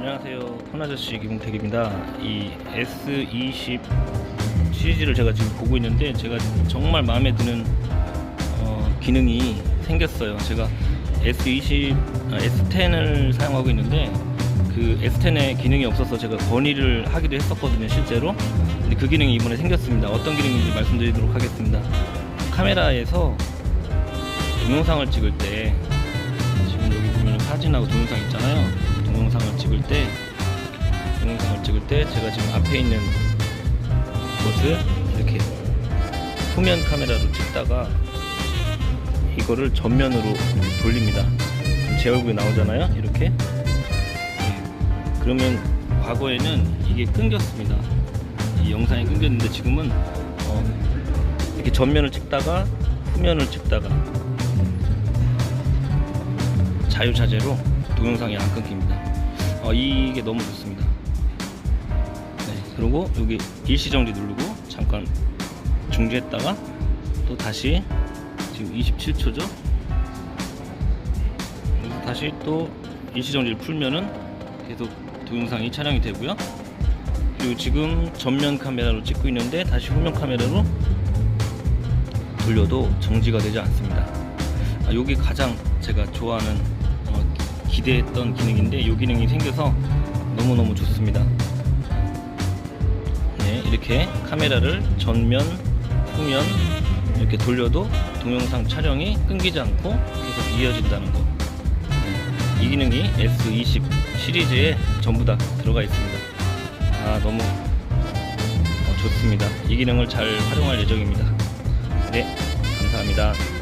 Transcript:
안녕하세요. 폰아저씨 김웅택입니다. 이 S20 시리즈를 제가 지금 보고 있는데 제가 정말 마음에 드는 어, 기능이 생겼어요. 제가 S20, 아, S10을 사용하고 있는데 그 S10에 기능이 없어서 제가 건의를 하기도 했었거든요, 실제로. 근데 그 기능이 이번에 생겼습니다. 어떤 기능인지 말씀드리도록 하겠습니다. 카메라에서 동영상을 찍을 때 지금 여기 보면 사진하고 동영상 있잖아요. 동영상을 찍을 때 동영상을 찍을 때 제가 지금 앞에 있는 것을 이렇게 후면 카메라로 찍다가 이거를 전면으로 돌립니다. 제 얼굴이 나오잖아요. 이렇게. 네. 그러면 과거에는 이게 끊겼습니다. 이 영상이 끊겼는데 지금은 어, 이렇게 전면을 찍다가 후면을 찍다가 자유자재로 동영상이 안 끊깁니다. 어, 이게 너무 좋습니다. 네, 그리고 여기 일시 정지 누르고 잠깐 중지했다가 또 다시 지금 27초죠? 그래서 다시 또 일시 정지를 풀면은 계속 동영상이 촬영이 되고요. 그리고 지금 전면 카메라로 찍고 있는데 다시 후면 카메라로 돌려도 정지가 되지 않습니다. 아, 요게 가장 제가 좋아하는 어, 기대했던 기능인데 요 기능이 생겨서 너무너무 좋습니다. 네, 이렇게 카메라를 전면, 후면 이렇게 돌려도 동영상 촬영이 끊기지 않고 계속 이어진다는 거. 네, 이 기능이 S20 시리즈에 전부 다 들어가 있습니다. 아, 너무 어, 좋습니다. 이 기능을 잘 활용할 예정입니다. 네, 감사합니다.